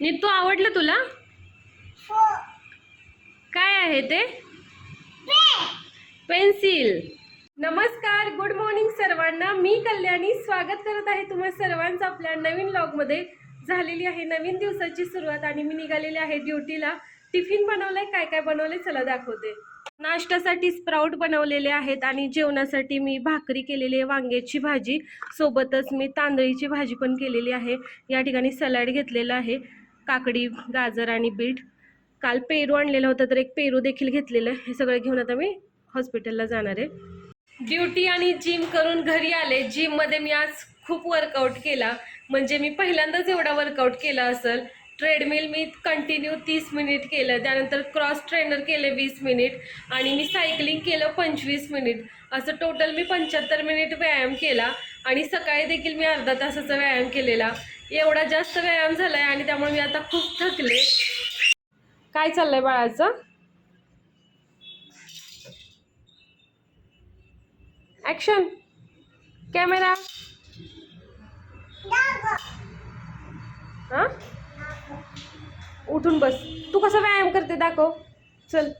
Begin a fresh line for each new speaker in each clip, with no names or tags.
नीतू आवडलं तुला? काय आहे ते? पेन्सिल. नमस्कार गुड मॉर्निंग सर्वांना. मी कल्याणी स्वागत करत आहे तुम्हा सर्वांचं आपल्या नवीन लॉगमध्ये झालेली आहे नवीन दिवसाची सुरुवात आणि मी निघालेली आहे ड्युटीला. टिफिन बनवलंय काय काय बनवलंय चला दाखवते. नाश्त्यासाठी स्प्राऊट बनवलेले आहेत आणि जेवणासाठी मी भाकरी केलेली आहे वांग्याची भाजी. सोबतच मी तांदळीची भाजी पण केलेली आहे. या ठिकाणी सलाड घेतलेला आहे. काकडी गाजर आणि बीट. काल पेरू आणलेलं होतं तर एक पेरू देखील घेतलेलं. आहे हे सगळं घेऊन आता मी हॉस्पिटलला जाणार आहे. ड्युटी आणि जिम करून घरी आले. जिममध्ये मी आज खूप वर्कआउट केला. म्हणजे मी पहिल्यांदाच एवढा वर्कआउट केला असेल. ट्रेडमिल मी कंटिन्यू तीस मिनिट केलं. त्यानंतर क्रॉस ट्रेनर केले वीस मिनिट आणि मी सायकलिंग केलं पंचवीस मिनिट असं टोटल मी पंच्याहत्तर मिनिट व्यायाम केला आणि सकाळी देखील मी अर्धा तासाचा व्यायाम केलेला. एवढा जास्त व्यायाम झाला आहे आणि त्यामुळे मी आता खूप थकले. काय चाललंय बाळाचं? ॲक्शन कॅमेरा हां उठून बस. तू कसा व्यायाम करते दाखव. चल.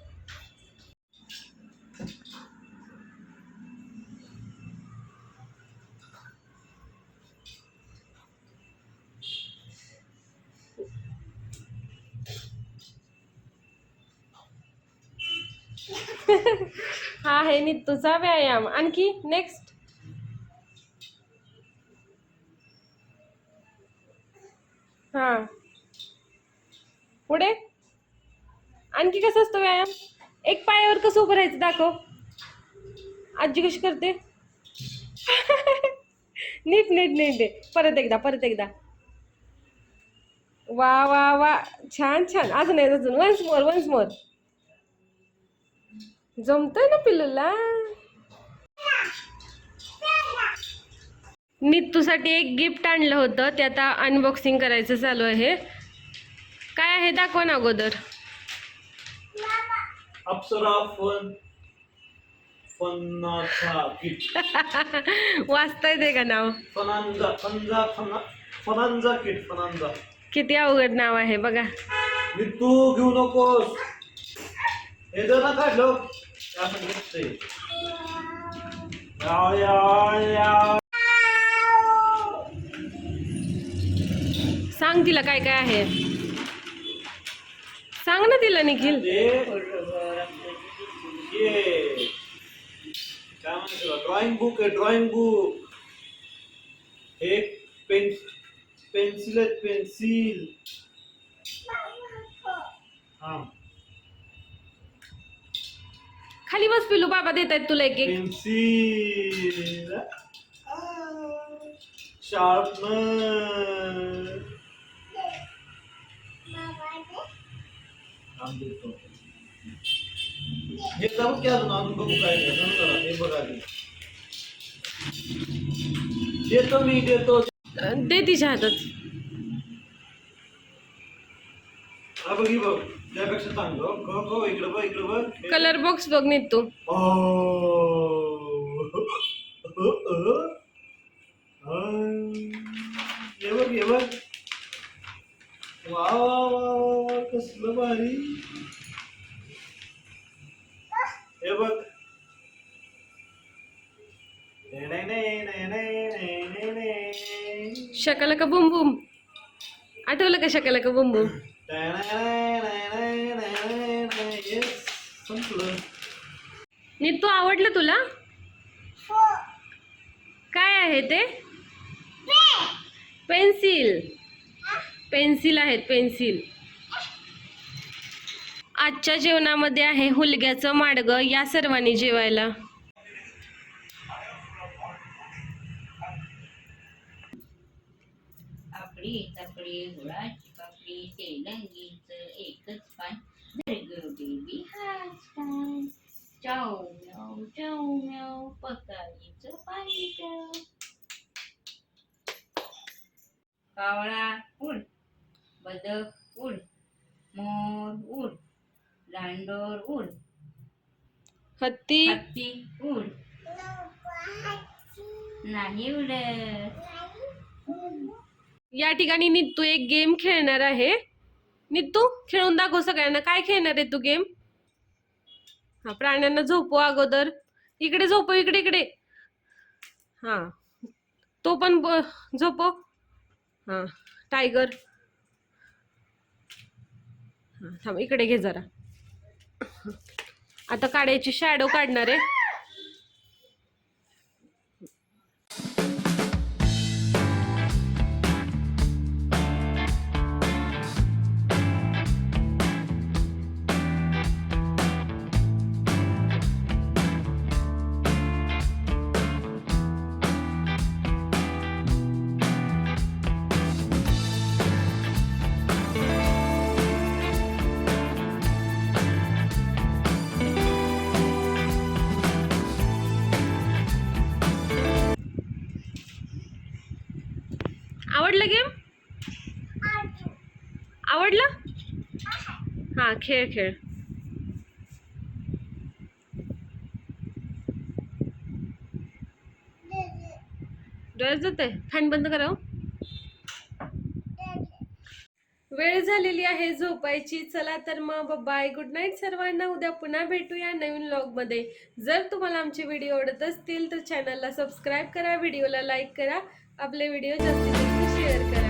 हा आहे नित्तूचा व्यायाम. आणखी नेक्स्ट हा. पुढे? आणखी कसं असतो व्यायाम? एक पायावर कसं उभं राहायचं दाखव. आजी कशी करते? नीट नीट नीट दे. परत एकदा परत एकदा. वा वा वा. छान छान. अजून आहे अजून. वन्स मोर वन्स मोर जमतोय ना पिल्लूला? नीतूसाठी एक गिफ्ट आणलं होतं. ते आता अनबॉक्सिंग करायचं चालू आहे. काय आहे दाखवा ना अगोदर.
अप्सरा फन फनाचा किट
वाचता येते का नाव?
फनांजा फनजा फना फनांजा किट फनांजा.
किती अवघड नाव आहे बघा.
मी तू घेऊ नकोस. हे जर ना काढलं
सांग तिला काय काय आहे. सांग ना तिला निखिल.
ड्रॉइंग बुक आहे ड्रॉइंग बुक एक पेन पेन्सिल पेन्सिल हा
खाली बस पिलू बाबा देत आहेत तुला एक एक.
पेन्सिल शार्पनर हे जाऊ की अजून अजून बघू काय जरा हे बघा. देतो मी देतो.
दे तिच्या हातात.
हा बघ ही बघ. त्यापेक्षा चांगलं. हो, हो, इकडं बघ इकडं बघ.
कलर बॉक्स बघ नित्तू
ओ.
शकला का बुम बुम. आठवलं का शकला का बुम? बुम
ने,
आवडलं तुला? काय आहे ते? पेन्सिल. पेन्सिल आहेत पेन्सिल. आजच्या जेवणामध्ये आहे हुलग्याचं माडगं या सर्वांनी जेवायला.
आपली तपडी गुळाची पापडी तेलंगीच एकच पान धर ग बेबी हाच पान चाऊ म्याऊ चाऊ म्याऊ पकाईचं पाणी प्याव कावळा उड बदक उड मोर उड लांडोर उड
हत्ती
हत्ती उड नाही उडत
या ठिकाणी नित्तू एक गेम खेळणार आहे. नितू खेळून दाखव सगळ्यांना. काय खेळणार आहे तू गेम हा प्राण्यांना झोपू अगोदर. इकडे झोपो इकडे इकडे. हा. तो पण ब- हा टायगर हा थांब इकडे घे जरा. आता काढायची शॅडो काढणार आहे. आवडलं गेम? आवडलं? हा खेळ खेळ. डोळ्यात जाते फॅन बंद करा हो. वेळ झालेली आहे झोपायची. चला तर मग बाय. गुड नाईट सर्वांना. उद्या पुन्हा भेटूया नवीन व्लॉगमध्ये. जर तुम्हाला आमचे व्हिडिओ आवडत असतील तर चॅनलला सबस्क्राईब करा व्हिडिओला लाईक करा. आपले व्हिडिओ जास्तीत जास्त